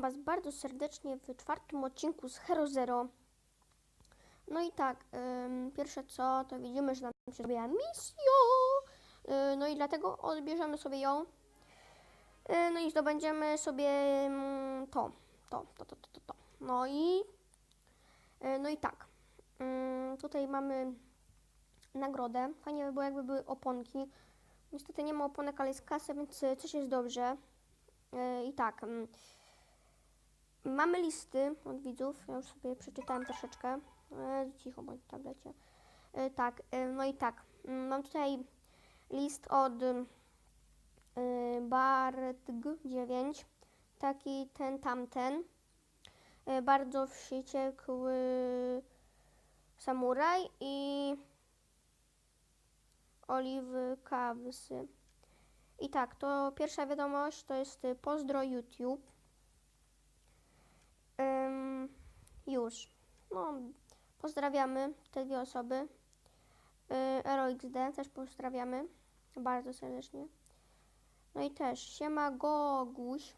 Was bardzo serdecznie w czwartym odcinku z Hero Zero. No i tak, ym, pierwsze co, to widzimy, że nam się zrobiła misja. Yy, no i dlatego odbierzemy sobie ją. Yy, no i zdobędziemy sobie mm, to, to, to, to, to, to. No i, yy, no i tak, Ym, tutaj mamy nagrodę. Fajnie by było, jakby były oponki. Niestety nie ma oponek, ale jest kasa, więc coś jest dobrze. Yy, I tak. ym, Mamy listy od widzów. Ja już sobie przeczytałem troszeczkę. E, cicho bądź w tablecie. E, tak, e, no i tak. Mm, Mam tutaj list od e, Bartg9. Taki ten tamten. E, bardzo wściekły samuraj i Oliwy Kawsy. I tak, to pierwsza wiadomość to jest pozdro YouTube. Ym, już. No, pozdrawiamy te dwie osoby. Yy, ROXD też pozdrawiamy bardzo serdecznie. No i też siema Goguś.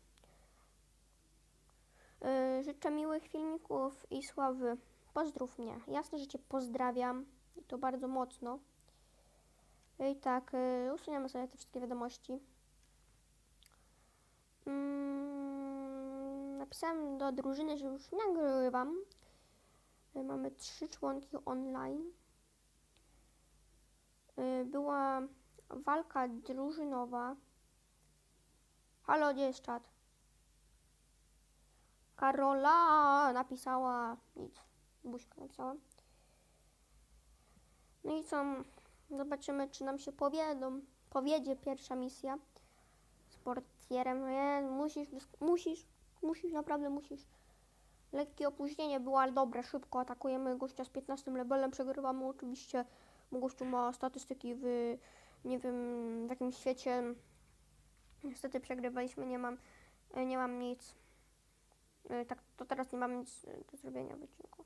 Yy, życzę miłych filmików i sławy. Pozdrów mnie. Jasne, że Cię pozdrawiam. I to bardzo mocno. I tak, usuniemy sobie te wszystkie wiadomości. Mm, napisałem do drużyny, że już nagrywam. Y, Mamy trzy członki online. Y, Była walka drużynowa. Halo, gdzie jest czat? Karola napisała nic. Buźka napisała. No i co? Zobaczymy, czy nam się powiedzą. Powiedzie pierwsza misja z portierem. Musisz, musisz, musisz, naprawdę musisz. Lekkie opóźnienie było, ale dobre, szybko atakujemy gościa z 15 levelem, przegrywamy oczywiście, bo gościu ma statystyki w, nie wiem, w jakimś świecie. Niestety przegrywaliśmy, nie mam, nie mam nic. E, Tak, to teraz nie mam nic e, do zrobienia w odcinku.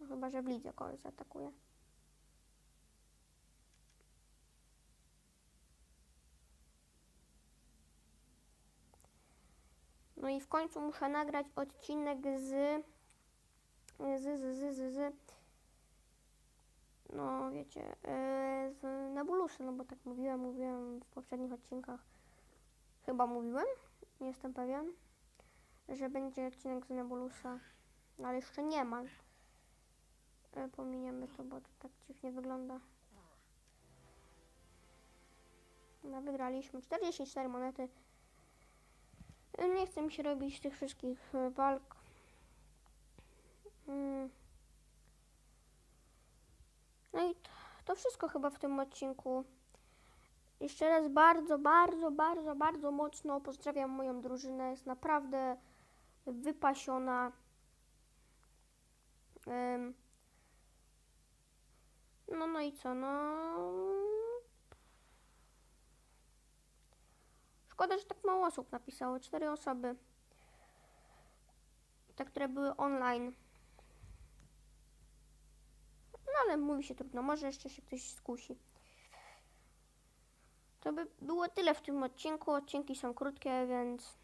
No, chyba, że w lidze kogoś zaatakuje. No i w końcu muszę nagrać odcinek z. z, z, z, z, z no wiecie, e, z Nebulusy, no bo tak mówiłem, mówiłem w poprzednich odcinkach. Chyba mówiłem, nie jestem pewien, że będzie odcinek z Nebulusa, ale jeszcze nie ma. E, Pominiemy to, bo to tak dziwnie wygląda. No, wygraliśmy 44 monety. Nie chcę mi się robić tych wszystkich e, walk. Mm. No i to wszystko chyba w tym odcinku. Jeszcze raz bardzo, bardzo, bardzo, bardzo mocno pozdrawiam moją drużynę. Jest naprawdę wypasiona. No, no i co? No. Szkoda, że tak mało osób napisało. Cztery osoby. Te, które były online. No ale mówi się trudno. Może jeszcze się ktoś skusi. To by było tyle w tym odcinku. Odcinki są krótkie, więc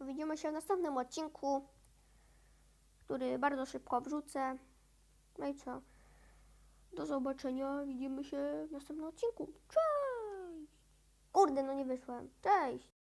widzimy się w następnym odcinku, który bardzo szybko wrzucę. No i co? Do zobaczenia. Widzimy się w następnym odcinku. Cześć! Kurde, no nie wyszłem. Cześć!